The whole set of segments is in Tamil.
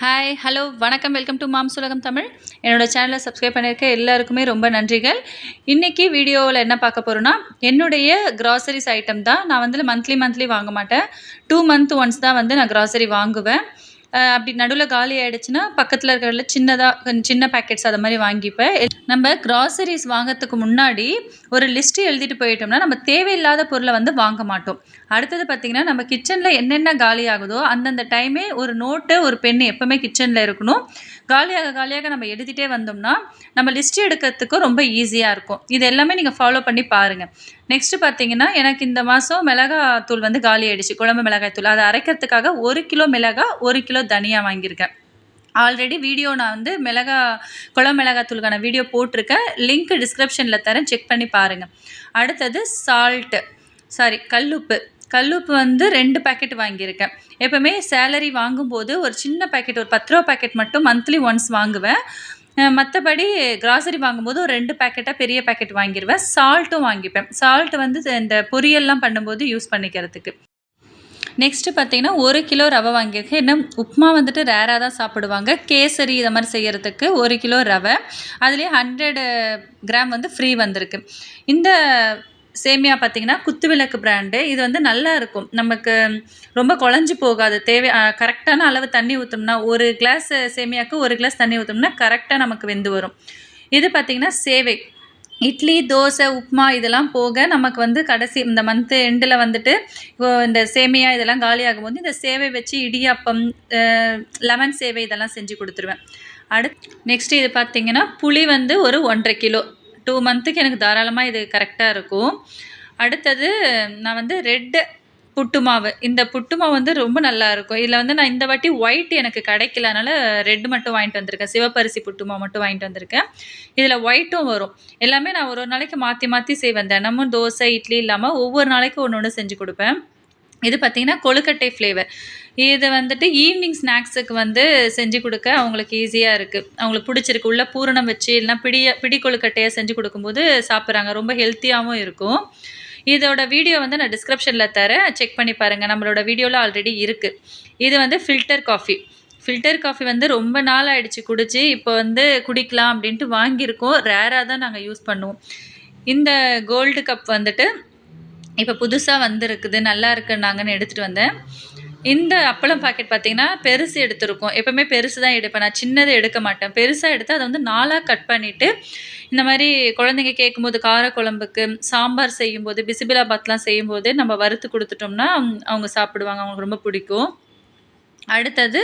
ஹாய் ஹலோ வணக்கம் வெல்கம் டு மாம்ஸ் உலகம் தமிழ் என்னோடய சேனலை சப்ஸ்கிரைப் பண்ணியிருக்க எல்லாருக்குமே ரொம்ப நன்றிகள். இன்றைக்கி வீடியோவில் என்ன பார்க்க போகிறோன்னா என்னுடைய க்ராசரிஸ் ஐட்டம் தான் நான் வந்து மந்த்லி மந்த்லி வாங்க மாட்டேன். டூ மந்த் ஒன்ஸ் தான் வந்து நான் க்ராசரி வாங்குவேன். அப்படி நடுவில் காலி ஆகிடுச்சுன்னா பக்கத்தில் இருக்கிறதுல சின்னதாக சின்ன பேக்கெட்ஸ் அதை மாதிரி வாங்கிப்பேன். நம்ம கிராசரிஸ் வாங்குறதுக்கு முன்னாடி ஒரு லிஸ்ட்டு எழுதிட்டு போயிட்டோம்னா நம்ம தேவையில்லாத பொருளை வந்து வாங்க மாட்டோம். அடுத்தது பார்த்திங்கன்னா நம்ம கிச்சனில் என்னென்ன காலி ஆகுதோ அந்தந்த டைமே ஒரு நோட்டு ஒரு பெண் எப்போவுமே கிச்சனில் இருக்கணும். காலியாக காலியாக நம்ம எழுதிட்டே வந்தோம்னா நம்ம லிஸ்ட் எடுக்கிறதுக்கு ரொம்ப ஈஸியாக இருக்கும். இது எல்லாமே நீங்கள் ஃபாலோ பண்ணி பாருங்கள் நெக்ஸ்ட்டு பார்த்தீங்கன்னா எனக்கு இந்த மாதம் மிளகாத்தூள் வந்து காலி ஆயிடுச்சு. குழம்பு மிளகாய் தூள். அதை அரைக்கிறதுக்காக ஒரு கிலோ மிளகாய் ஒரு கிலோ தனியாக வாங்கியிருக்கேன். ஆல்ரெடி வீடியோ நான் வந்து மிளகா குளம் மிளகாத்தூளுக்கான வீடியோ போட்டிருக்கேன். லிங்க் டிஸ்கிரிப்ஷனில் தரேன். செக் பண்ணி பாருங்கள் அடுத்தது சால்ட்டு சாரி கல்லுப்பு. கல்லுப்பு வந்து ரெண்டு பாக்கெட் வாங்கியிருக்கேன். எப்போவுமே சேலரி வாங்கும்போது ஒரு சின்ன பாக்கெட் ஒரு பத்து ரூபா பாக்கெட் மட்டும் மந்த்லி ஒன்ஸ் வாங்குவேன். மற்றபடி கிராசரி வாங்கும்போது ஒரு ரெண்டு பேக்கெட்டாக பெரிய பேக்கெட் வாங்கிடுவேன் சால்ட்டும் வாங்கிப்பேன். சால்ட் வந்து இந்த பொரியல்லாம் பண்ணும்போது யூஸ் பண்ணிக்கிறதுக்கு. நெக்ஸ்ட்டு பார்த்தீங்கன்னா ஒரு கிலோ ரவை வாங்கியிருக்கேன். இன்னும் உப்புமா வந்துட்டு ரேராக தான் சாப்பிடுவாங்க. கேசரி இதை மாதிரி செய்கிறதுக்கு ஒரு கிலோ ரவை. அதுலேயே ஹண்ட்ரட் கிராம் வந்து ஃப்ரீ வந்திருக்கு. இந்த சேமியா பார்த்தீங்கன்னா குத்துவிளக்கு பிராண்டு இது வந்து நல்லா இருக்கும். நமக்கு ரொம்ப குழஞ்சி போகாது. தேவை கரெக்டான அளவு தண்ணி ஊற்றோம்னா ஒரு கிளாஸ் சேமியாவுக்கு ஒரு கிளாஸ் தண்ணி ஊற்றோம்னா கரெக்டாக நமக்கு வெந்து வரும். இது பார்த்திங்கன்னா சேவை. இட்லி தோசை உப்புமா இதெல்லாம் போக நமக்கு வந்து கடைசி இந்த மந்த்து எண்டில் வந்துட்டு இந்த சேமியா இதெல்லாம் காலியாகும் போது இந்த சேவை வச்சு இடியாப்பம் லெமன் சேவை இதெல்லாம் செஞ்சு கொடுத்துருவேன். அடுத்து நெக்ஸ்ட்டு இது பார்த்திங்கன்னா புளி வந்து ஒரு ஒன்றரை கிலோ. டூ மந்த்துக்கு எனக்கு தாராளமாக இது கரெக்டாக இருக்கும். அடுத்தது நான் வந்து ரெட்டு புட்டு மாவு. இந்த புட்டு மாவு வந்து ரொம்ப நல்லா இருக்கும். இதில் வந்து நான் இந்த வாட்டி ஒயிட் எனக்கு கிடைக்கல. அதனால் ரெட் மட்டும் வாங்கிட்டு வந்திருக்கேன். சிவப்பரிசி புட்டு மாவு மட்டும் வாங்கிட்டு வந்திருக்கேன். இதில் ஒயிட்டும் வரும். எல்லாமே நான் ஒரு ஒரு நாளைக்கு மாற்றி மாற்றி செய்வேன். தினமும் தோசை இட்லி இல்லாமல் ஒவ்வொரு நாளைக்கு ஒன்று ஒன்று செஞ்சு கொடுப்பேன். இது பார்த்திங்கன்னா கொழுக்கட்டை ஃப்ளேவர் இது வந்துட்டு ஈவினிங் ஸ்நாக்ஸுக்கு வந்து செஞ்சு கொடுக்க அவங்களுக்கு ஈஸியாக இருக்குது அவங்களுக்கு பிடிச்சிருக்கு. உள்ள பூரணம் வச்சு இல்லைனா பிடிய பிடி கொழுக்கட்டையாக செஞ்சு கொடுக்கும்போது சாப்பிட்றாங்க. ரொம்ப ஹெல்த்தியாகவும் இருக்கும். இதோட வீடியோ வந்து நான் டிஸ்கிரிப்ஷனில் தரேன். செக் பண்ணி பாருங்கள் நம்மளோட வீடியோவில் ஆல்ரெடி இருக்குது இது வந்து ஃபில்டர் காஃபி ஃபில்டர் காஃபி வந்து ரொம்ப நாள் ஆகிடுச்சு குடிச்சு இப்போ வந்து குடிக்கலாம் அப்படின்ட்டு வாங்கியிருக்கோம். ரேராக தான் நாங்கள் யூஸ் பண்ணுவோம். இந்த கோல்டு கப் வந்துட்டு இப்போ புதுசாக வந்திருக்குது நல்லா இருக்குன்னாங்கன்னு எடுத்துகிட்டு வந்தேன். இந்த அப்பளம் பாக்கெட் பார்த்தீங்கன்னா பெருசு எடுத்திருக்கோம். எப்போவுமே பெருசு தான் எடுப்பேன். நான் சின்னது எடுக்க மாட்டேன். பெருசாக எடுத்து அதை வந்து நாலாக கட் பண்ணிவிட்டு இந்த மாதிரி குழந்தைங்க கேட்கும்போது கார குழம்புக்கு சாம்பார் செய்யும்போது பிசிபிலாபாத்லாம் செய்யும்போது நம்ம வறுத்து கொடுத்துட்டோம்னா அவங்க சாப்பிடுவாங்க. அவங்களுக்கு ரொம்ப பிடிக்கும். அடுத்தது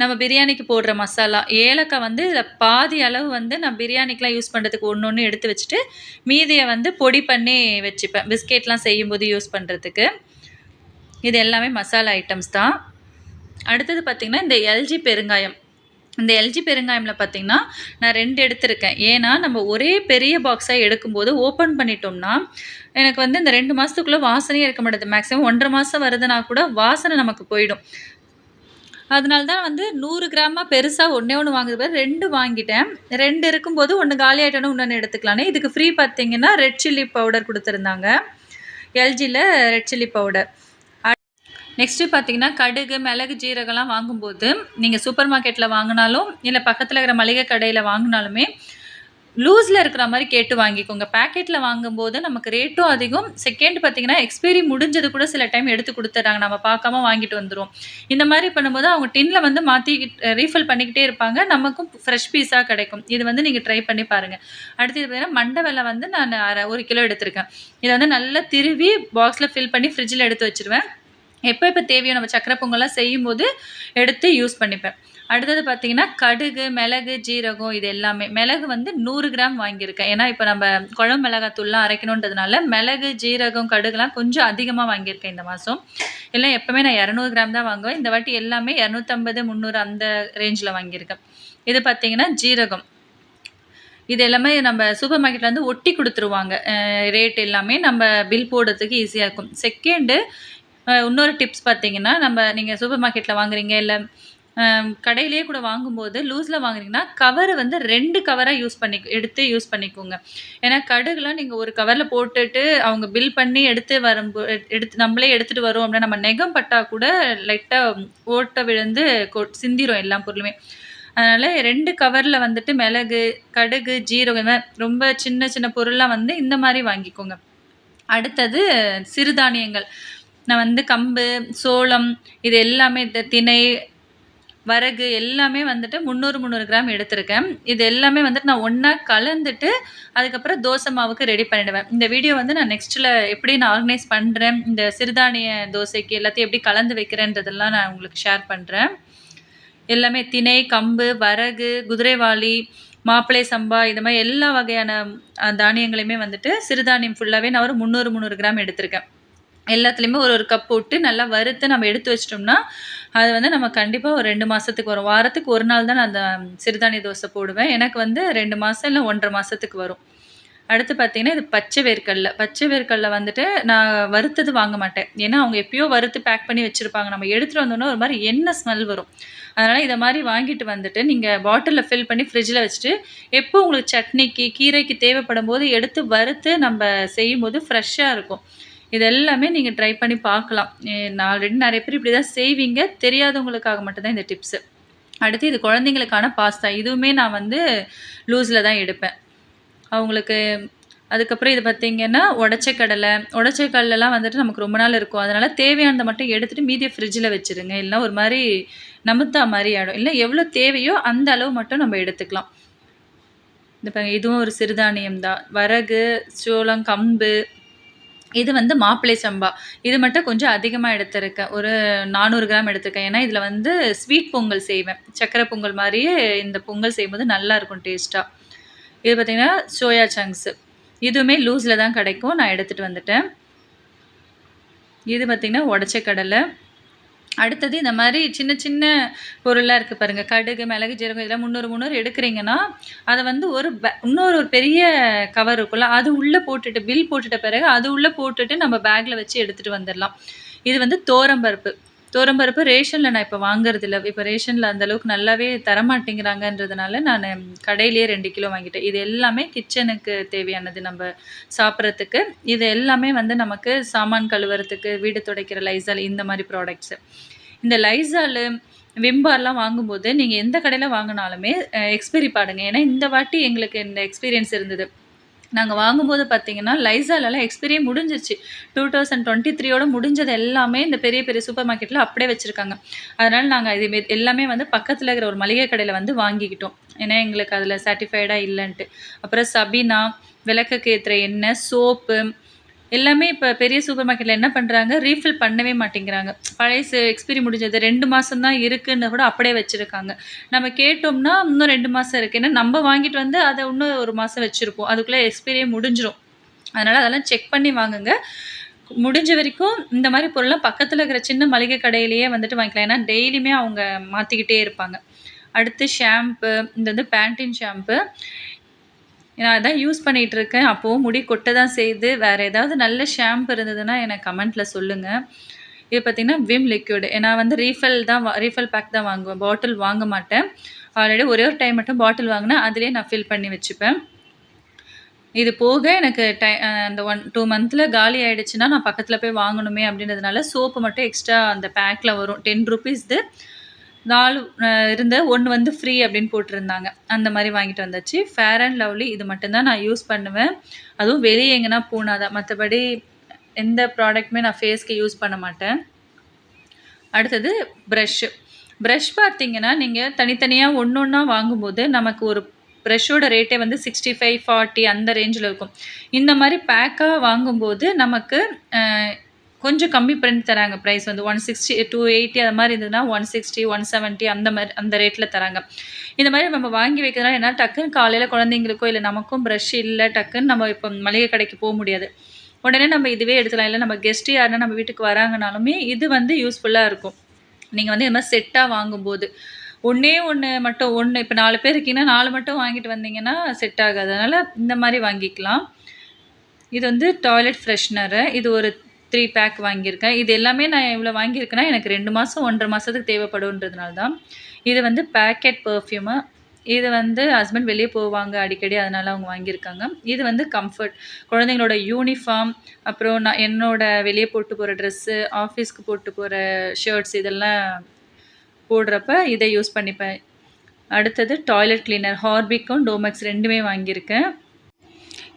நம்ம பிரியாணிக்கு போடுற மசாலா. ஏலக்காய் வந்து இதில் பாதி அளவு வந்து நான் பிரியாணிக்கெலாம் யூஸ் பண்ணுறதுக்கு ஒன்று ஒன்று எடுத்து வச்சுட்டு மீதியை வந்து பொடி பண்ணி வச்சுப்பேன். பிஸ்கெட்லாம் செய்யும்போது யூஸ் பண்ணுறதுக்கு இது எல்லாமே மசாலா ஐட்டம்ஸ் தான். அடுத்தது பார்த்திங்கன்னா இந்த எல்ஜி பெருங்காயம். இந்த எல்ஜி பெருங்காயமில் பார்த்திங்கன்னா நான் ரெண்டு எடுத்திருக்கேன். ஏன்னா நம்ம ஒரே பெரிய பாக்ஸாக எடுக்கும்போது ஓப்பன் பண்ணிட்டோம்னா எனக்கு வந்து இந்த ரெண்டு மாதத்துக்குள்ளே வாசனையே இருக்க மாட்டேது. மேக்ஸிமம் ஒன்றரை மாதம் வருதுன்னா கூட வாசனை நமக்கு போயிடும். அதனால தான் வந்து நூறு கிராமாக பெருசாக ஒன்றே ஒன்று வாங்குறது பேர் ரெண்டு வாங்கிட்டேன். ரெண்டு இருக்கும்போது ஒன்று காலி ஆகிட்டோன்னு இன்னொன்று எடுத்துக்கலானே இதுக்கு ஃப்ரீ பார்த்தீங்கன்னா ரெட் சில்லி பவுடர் கொடுத்துருந்தாங்க. எல்ஜியில் ரெட் சில்லி பவுடர் நெக்ஸ்ட்டு பார்த்தீங்கன்னா கடுகு மிளகு ஜீரகம்லாம் வாங்கும்போது நீங்கள் சூப்பர் மார்க்கெட்டில் வாங்கினாலும் இல்லை பக்கத்தில் இருக்கிற மளிகை கடையில் வாங்கினாலுமே லூஸில் இருக்கிற மாதிரி கேட்டு வாங்கிக்கோங்க. பேக்கெட்டில் வாங்கும்போது நமக்கு ரேட்டும் அதிகம். செகண்ட் பார்த்தீங்கன்னா எக்ஸ்பைரி முடிஞ்சது கூட சில டைம் எடுத்து கொடுத்துட்றாங்க. நம்ம பார்க்காம வாங்கிட்டு வந்துடும் இந்த மாதிரி பண்ணும்போது அவங்க டின்னில் வந்து மாற்றி ரீஃபில் பண்ணிக்கிட்டே இருப்பாங்க. நமக்கும் ஃப்ரெஷ் பீஸாக கிடைக்கும். இது வந்து நீங்கள் ட்ரை பண்ணி பாருங்கள் அடுத்து இது பார்த்தீங்கன்னா மண்டை வெலை வந்து நான் அரை ஒரு கிலோ எடுத்திருக்கேன். இதை வந்து நல்லா திருவி பாக்ஸில் ஃபில் பண்ணி ஃப்ரிட்ஜில் எடுத்து வச்சுருவேன். எப்போ எப்போ தேவையோ நம்ம சக்கரை பொங்கல்லாம் செய்யும்போது எடுத்து யூஸ் பண்ணிப்பேன். அடுத்தது பார்த்தீங்கன்னா கடுகு மிளகு ஜீரகம் இது எல்லாமே. மிளகு வந்து நூறு கிராம் வாங்கியிருக்கேன். ஏன்னா இப்போ நம்ம குழம்பு மிளகாத்தூள்லாம் அரைக்கணுன்றதுனால மிளகு ஜீரகம் கடுகுலாம் கொஞ்சம் அதிகமாக வாங்கியிருக்கேன் இந்த மாதம் இல்லை எப்போவுமே நான் இரநூறு கிராம் தான் வாங்குவேன். இந்த வாட்டி எல்லாமே இரநூத்தம்பது முந்நூறு அந்த ரேஞ்சில் வாங்கியிருக்கேன். இது பார்த்தீங்கன்னா ஜீரகம். இது எல்லாமே நம்ம சூப்பர் மார்க்கெட்டில் வந்து ஒட்டி கொடுத்துருவாங்க. ரேட் எல்லாமே நம்ம பில் போடுறதுக்கு ஈஸியாக இருக்கும். செகண்டு இன்னொரு டிப்ஸ் பார்த்தீங்கன்னா நம்ம நீங்கள் சூப்பர் மார்க்கெட்டில் வாங்குறீங்க இல்லை கடையிலேயே கூட வாங்கும்போது லூஸில் வாங்குனீங்கன்னா, கவர் வந்து ரெண்டு கவராக யூஸ் பண்ணி எடுத்து யூஸ் பண்ணிக்கோங்க. ஏன்னா கடுகுலாம் நீங்கள் ஒரு கவரில் போட்டுட்டு, அவங்க பில் பண்ணி எடுத்து வரும்போ எடுத்து நம்மளே எடுத்துகிட்டு வரோம் அப்படின்னா, நம்ம நெகம் பட்டால் கூட லைட்டாக ஓட்ட விழுந்து கொ சிந்திரும் எல்லா பொருளுமே. அதனால் ரெண்டு கவரில் வந்துட்டு மிளகு, கடுகு, ஜீரகம் ரொம்ப சின்ன சின்ன பொருள்லாம் வந்து இந்த மாதிரி வாங்கிக்கோங்க. அடுத்தது சிறுதானியங்கள். நான் வந்து கம்பு, சோளம் இது எல்லாமே இந்த திணை, வரகு எல்லாமே வந்துட்டு 300, 300 கிராம் எடுத்திருக்கேன். இது எல்லாமே வந்துட்டு நான் ஒன்றா கலந்துட்டு, அதுக்கப்புறம் தோசை மாவுக்கு ரெடி பண்ணிடுவேன். இந்த வீடியோ வந்து நான் நெக்ஸ்ட்டில் எப்படி நான் ஆர்கனைஸ் பண்ணுறேன் இந்த சிறுதானிய தோசைக்கு எல்லாத்தையும் எப்படி கலந்து வைக்கிறேன்றதெல்லாம் நான் உங்களுக்கு ஷேர் பண்ணுறேன் எல்லாமே திணை, கம்பு, வரகு, குதிரைவாலி, மாப்பிளை சம்பா இந்த மாதிரி எல்லா வகையான தானியங்களையுமே வந்துட்டு சிறுதானியம் ஃபுல்லாகவே நான் ஒரு 300, 300 கிராம் எடுத்திருக்கேன். எல்லாத்துலேயுமே ஒரு ஒரு கப் போட்டு நல்லா வறுத்து நம்ம எடுத்து வச்சிட்டோம்னா அது வந்து நம்ம கண்டிப்பாக ஒரு ரெண்டு மாதத்துக்கு வரும். வாரத்துக்கு ஒரு நாள் தான் நான் அந்த சிறுதானிய தோசை போடுவேன். எனக்கு வந்து ரெண்டு மாதம் இல்லை ஒன்றரை மாதத்துக்கு வரும். அடுத்து பார்த்தீங்கன்னா, இது பச்சை வேர்க்கடல. பச்சை வேர்க்கடல வந்துட்டு நான் வறுத்தது வாங்க மாட்டேன். ஏன்னா, அவங்க எப்பயோ வறுத்து பேக் பண்ணி வச்சுருப்பாங்க நம்ம எடுத்துகிட்டு வந்தோம்னா ஒரு மாதிரி எண்ணெய் ஸ்மெல் வரும். அதனால் இதை மாதிரி வாங்கிட்டு வந்துட்டு, நீங்கள் பாட்டிலில் ஃபில் பண்ணி ஃப்ரிட்ஜில் வச்சுட்டு, எப்போ உங்களுக்கு சட்னிக்கு, கீரைக்கு தேவைப்படும்போது எடுத்து வறுத்து நம்ப செய்யும்போது ஃப்ரெஷ்ஷாக இருக்கும். இது எல்லாமே நீங்கள் ட்ரை பண்ணி பார்க்கலாம். நான் ஆல்ரெடி நிறைய பேர் இப்படி தான் செய்வீங்க. தெரியாதவங்களுக்காக மட்டும்தான் இந்த டிப்ஸு. அடுத்து இது குழந்தைங்களுக்கான பாஸ்தா. இதுவுமே நான் வந்து லூஸில் தான் எடுப்பேன். அவங்களுக்கு அதுக்கப்புறம் இது பார்த்தீங்கன்னா, உடச்ச கடலை. உடச்ச கடலைலாம் வந்துட்டு நமக்கு ரொம்ப நாள் இருக்கும். அதனால் தேவையானதை மட்டும் எடுத்துட்டு மீதியை ஃப்ரிட்ஜில் வச்சுருங்க. இல்லைனா ஒரு மாதிரி நமுத்தா மாதிரி ஆகிடும் இல்லை எவ்வளோ தேவையோ அந்த அளவு மட்டும் நம்ம எடுத்துக்கலாம். இந்த இதுவும் ஒரு சிறுதானியம் தான். வரகு, சோளம், கம்பு. இது வந்து மாப்பிள்ளை சம்பா. இது மட்டும் கொஞ்சம் அதிகமாக எடுத்திருக்கேன். ஒரு 400 கிராம் எடுத்திருக்கேன். ஏன்னா, இதில் வந்து ஸ்வீட் பொங்கல் செய்வேன். சர்க்கரை பொங்கல் மாதிரியே இந்த பொங்கல் செய்யும்போது நல்லாயிருக்கும் டேஸ்ட்டாக இது பார்த்திங்கன்னா சோயா சங்க்ஸு இதுவுமே லூஸில் தான் கிடைக்கும். நான் எடுத்துகிட்டு வந்துட்டேன். இது பார்த்திங்கன்னா உடச்ச கடலை. அடுத்தது இந்த மாதிரி சின்ன சின்ன பொருளாக இருக்குது பாருங்கள் கடுகு, மிளகு, ஜீரகம் இதெல்லாம் 300, 300 எடுக்கிறீங்கன்னா, அதை வந்து ஒரு பே இன்னொரு ஒரு பெரிய கவர் இருக்கும்ல, அது உள்ளே போட்டுட்டு பில் போட்டுட்ட பிறகு அது உள்ளே போட்டுட்டு நம்ம பேக்கில் வச்சு எடுத்துகிட்டு வந்துடலாம் இது வந்து தோரம்பருப்பு. துவரம்பருப்பு ரேஷனில் நான் இப்போ வாங்குறதில்ல. இப்போ ரேஷனில் அந்தளவுக்கு நல்லாவே தரமாட்டேங்கிறாங்கன்றதுனால, நான் கடையிலேயே ரெண்டு கிலோ வாங்கிட்டேன். இது எல்லாமே கிச்சனுக்கு தேவையானது நம்ம சாப்பிட்றதுக்கு இது எல்லாமே வந்து நமக்கு சாமான் கழுவுறதுக்கு, வீடு துடைக்கிற லைசால் இந்த மாதிரி ப்ராடக்ட்ஸு. இந்த லைசாலு, விம் பார்லாம் வாங்கும்போது, நீங்கள் எந்த கடையில் வாங்கினாலுமே அ எக்ஸ்பைரி பாருங்க. ஏன்னா, இந்த வாட்டி எங்களுக்கு இந்த எக்ஸ்பீரியன்ஸ் இருந்தது. நாங்கள் வாங்கும்போது பார்த்தீங்கன்னா, டூ தௌசண்ட் முடிஞ்சிருச்சு. 2023யோட முடிஞ்சது எல்லாமே இந்த பெரிய பெரிய சூப்பர் மார்க்கெட்டில் அப்படியே வச்சுருக்காங்க அதனால் நாங்கள் இது எல்லாமே வந்து பக்கத்தில் இருக்கிற ஒரு மளிகை கடையில் வந்து வாங்கிக்கிட்டோம். ஏன்னா, எங்களுக்கு அதில் சாட்டிஸ்ஃபைடாக இல்லைன்ட்டு அப்புறம் சபீனா, விளக்குக்கு ஏற்றுற எண்ணெய், சோப்பு எல்லாமே இப்போ பெரிய சூப்பர் மார்க்கெட்டில் என்ன பண்ணுறாங்க ரீஃபில் பண்ணவே மாட்டேங்கிறாங்க. பழைய எக்ஸ்பீரி முடிஞ்சது ரெண்டு மாதம் தான் இருக்குன்னு கூட அப்படியே வச்சுருக்காங்க நம்ம கேட்டோம்னா, இன்னும் ரெண்டு மாதம் இருக்குது ஏன்னா, நம்ம வாங்கிட்டு வந்து அதை இன்னும் ஒரு மாதம் வச்சுருப்போம் அதுக்குள்ளே எக்ஸ்பீரியே முடிஞ்சிடும் அதனால் அதெல்லாம் செக் பண்ணி வாங்குங்க. முடிஞ்ச வரைக்கும் இந்த மாதிரி பொருள்லாம் பக்கத்தில் இருக்கிற சின்ன மளிகை கடையிலேயே வந்துட்டு வாங்கிக்கலாம். ஏன்னா, டெய்லியுமே அவங்க மாற்றிக்கிட்டே இருப்பாங்க. அடுத்து ஷாம்பு. இந்த வந்து பேண்டின் ஷாம்பு. நான் அதான் யூஸ் பண்ணிகிட்டு இருக்கேன். அப்போவும் முடி கொட்ட தான் செய்யுது. வேறு ஏதாவது நல்ல ஷாம்பு இருந்ததுன்னா எனக்கு கமெண்ட்டில் சொல்லுங்கள் இது பார்த்தீங்கன்னா, விம் லிக்யூடு நான் வந்து ரீஃபில் தான் ரீஃபில் பேக் தான் வாங்குவேன். பாட்டில் வாங்க மாட்டேன். ஆல்ரெடி ஒரே ஒரு டைம் மட்டும் பாட்டில் வாங்கினா அதிலே நான் ஃபில் பண்ணி வச்சுப்பேன். இது போக எனக்கு டை அந்த ஒன் டூ மந்தில் காலி ஆகிடுச்சுன்னா நான் பக்கத்தில் போய் வாங்கணுமே அப்படின்றதுனால, சோப்பு மட்டும் எக்ஸ்ட்ரா அந்த பேக்கில் வரும். ₹10 4 நாலு இருந்த ஒன்று வந்து ஃப்ரீ அப்படின்னு போட்டிருந்தாங்க. அந்த மாதிரி வாங்கிட்டு வந்தாச்சு. ஃபேர் அண்ட் லவ்லி இது மட்டும் தான் நான் யூஸ் பண்ணுவேன். அதுவும் வெளியே எங்கன்னா போனா தான். மற்றபடி எந்த ப்ராடக்ட்டுமே நான் ஃபேஸ்க்கு யூஸ் பண்ண மாட்டேன். அடுத்தது ப்ரஷ்ஷு ப்ரஷ் பார்த்தீங்கன்னா, நீங்கள் தனித்தனியாக ஒன்று ஒன்றா வாங்கும்போது, நமக்கு ஒரு ப்ரெஷ்ஷோட ரேட்டே வந்து 65, 40 அந்த ரேஞ்சில் இருக்கும். இந்த மாதிரி பேக்காக வாங்கும்போது நமக்கு கொஞ்சம் கம்மி பண்ணி தராங்க ப்ரைஸ் வந்து 160, 280 அது மாதிரி இருந்ததுன்னா 160, 170 அந்த மாதிரி அந்த ரேட்டில் தராங்க. இந்த மாதிரி நம்ம வாங்கி வைக்கிறதுனால என்ன டக்குன்னு காலையில் குழந்தைங்களுக்கோ, இல்லை நமக்கும் ப்ரஷ் இல்லை டக்குன்னு நம்ம இப்போ மளிகை கடைக்கு போக முடியாது. உடனே நம்ம இதுவே எடுத்துக்கலாம். இல்லை நம்ம கெஸ்ட் யாருனா நம்ம வீட்டுக்கு வராங்கனாலுமே, இது வந்து யூஸ்ஃபுல்லாக இருக்கும். நீங்கள் வந்து இது மாதிரி செட்டாக வாங்கும்போது. ஒன்றே ஒன்று மட்டும் ஒன்று இப்போ நாலு பேர் இருக்கீங்கன்னா, நாலு மட்டும் வாங்கிட்டு வந்தீங்கன்னா, செட் ஆகாது. அதனால் இந்த மாதிரி வாங்கிக்கலாம். இது வந்து டாய்லெட் ஃப்ரெஷ்னரு. இது ஒரு த்ரீ பேக் வாங்கியிருக்கேன். இது எல்லாமே நான் இவ்வளோ வாங்கியிருக்கேன்னா, எனக்கு ரெண்டு மாதம் ஒன்றரை மாதத்துக்கு தேவைப்படுன்றதுனால தான். இது வந்து பேக்கெட் பர்ஃப்யூமு இது வந்து ஹஸ்பண்ட் வெளியே போவாங்க அடிக்கடி அதனால் அவங்க வாங்கியிருக்காங்க. இது வந்து கம்ஃபர்ட் குழந்தைங்களோட யூனிஃபார்ம் அப்புறம் நான் என்னோட வெளியே போட்டு போகிற ட்ரெஸ்ஸு ஆஃபீஸ்க்கு போட்டு போகிற ஷர்ட்ஸ் இதெல்லாம் போடுறப்ப இதை யூஸ் பண்ணிப்பேன். அடுத்தது டாய்லெட் கிளீனர் ஹார்பிக்கும் டோமெக்ஸ் ரெண்டுமே வாங்கியிருக்கேன்.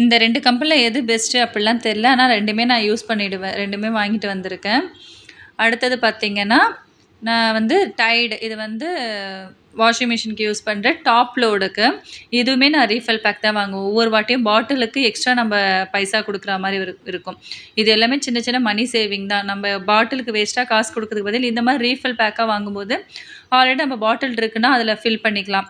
இந்த ரெண்டு கம்பெனியில் எது பெஸ்ட்டு அப்படிலாம் தெரில ஆனால் ரெண்டுமே நான் யூஸ் பண்ணிவிடுவேன் ரெண்டுமே வாங்கிட்டு வந்திருக்கேன். அடுத்தது பார்த்திங்கன்னா நான் வந்து டைடு இது வந்து வாஷிங் மிஷினுக்கு யூஸ் பண்ணுற டாப் லோடுக்கு இதுவுமே நான் ரீஃபில் பேக் தான் வாங்குவேன். ஒவ்வொரு வாட்டியும் பாட்டிலுக்கு எக்ஸ்ட்ரா நம்ம பைசா கொடுக்குற மாதிரி இருக்கும். இது எல்லாமே சின்ன சின்ன மணி சேவிங் தான். நம்ம பாட்டிலுக்கு வேஸ்ட்டாக காசு கொடுக்கறதுக்கு பதில் இந்த மாதிரி ரீஃபில் பேக்காக வாங்கும்போது ஆல்ரெடி நம்ம பாட்டில் இருக்குன்னா அதில் ஃபில் பண்ணிக்கலாம்.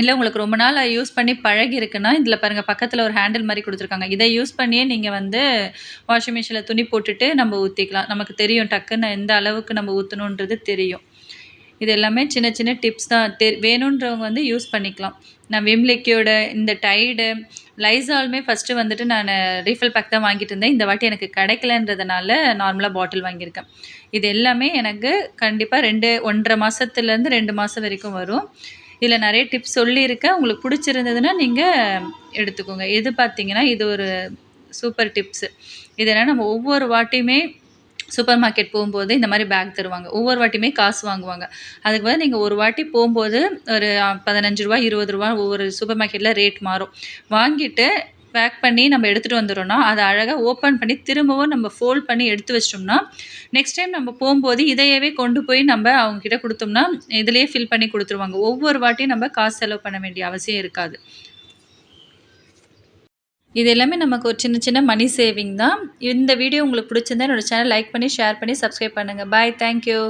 இல்லை உங்களுக்கு ரொம்ப நாள் யூஸ் பண்ணி பழகி இருக்குன்னா இதில் பாருங்கள் பக்கத்தில் ஒரு ஹேண்டில் மாதிரி கொடுத்துருக்காங்க. இதை யூஸ் பண்ணியே நீங்கள் வந்து வாஷிங் மிஷினில் துணி போட்டுட்டு நம்ம ஊற்றிக்கலாம் நமக்கு தெரியும் டக்குன்னு எந்த அளவுக்கு நம்ம ஊற்றணுன்றது தெரியும். இது எல்லாமே சின்ன சின்ன டிப்ஸ் தான். தெ வேணுன்றவங்க வந்து யூஸ் பண்ணிக்கலாம். நான் விம்லிக்கியோட இந்த டைடு லைசாலுமே ஃபஸ்ட்டு வந்துட்டு நான் ரீஃபில் பேக் தான் வாங்கிட்டு இருந்தேன். இந்த வாட்டி எனக்கு கிடைக்கலன்றதுனால நார்மலாக பாட்டில் வாங்கியிருக்கேன். இது எல்லாமே எனக்கு கண்டிப்பாக ரெண்டு ஒன்றரை மாதத்துலேருந்து ரெண்டு மாதம் வரைக்கும் வரும். இதில் நிறைய டிப்ஸ் சொல்லியிருக்கேன். உங்களுக்கு பிடிச்சிருந்ததுன்னா நீங்கள் எடுத்துக்கோங்க. இது பார்த்தீங்கன்னா இது ஒரு சூப்பர் டிப்ஸு இது என்னென்னா நம்ம ஒவ்வொரு வாட்டியுமே சூப்பர் மார்க்கெட் போகும்போது இந்த மாதிரி பேக் தருவாங்க. ஒவ்வொரு வாட்டியுமே காசு வாங்குவாங்க. அதுக்கு பதில் நீங்கள் ஒரு வாட்டி போகும்போது ஒரு பதினஞ்சு ரூபா இருபது ரூபா ஒவ்வொரு சூப்பர் மார்க்கெட்டில் ரேட் மாறும். வாங்கிட்டு பேக் பண்ணி நம்ம எடுத்துகிட்டு வந்துடுறோன்னா அதை அழகாக ஓப்பன் பண்ணி திரும்பவும் நம்ம ஃபோல்ட் பண்ணி எடுத்து வச்சிட்டோம்னா நெக்ஸ்ட் டைம் நம்ம போகும்போது இதையவே கொண்டு போய் நம்ம அவங்கக்கிட்ட கொடுத்தோம்னா இதிலேயே ஃபில் பண்ணி கொடுத்துருவாங்க. ஒவ்வொரு வாட்டியும் நம்ம காசு செலவு பண்ண வேண்டிய அவசியம் இருக்காது. இது எல்லாமே நமக்கு ஒரு சின்ன சின்ன மணி சேவிங் தான். இந்த வீடியோ உங்களுக்கு பிடிச்சிருந்தா என்னோடய சேனல் லைக் பண்ணி ஷேர் பண்ணி சப்ஸ்கிரைப் பண்ணுங்கள் பாய் தேங்க்யூ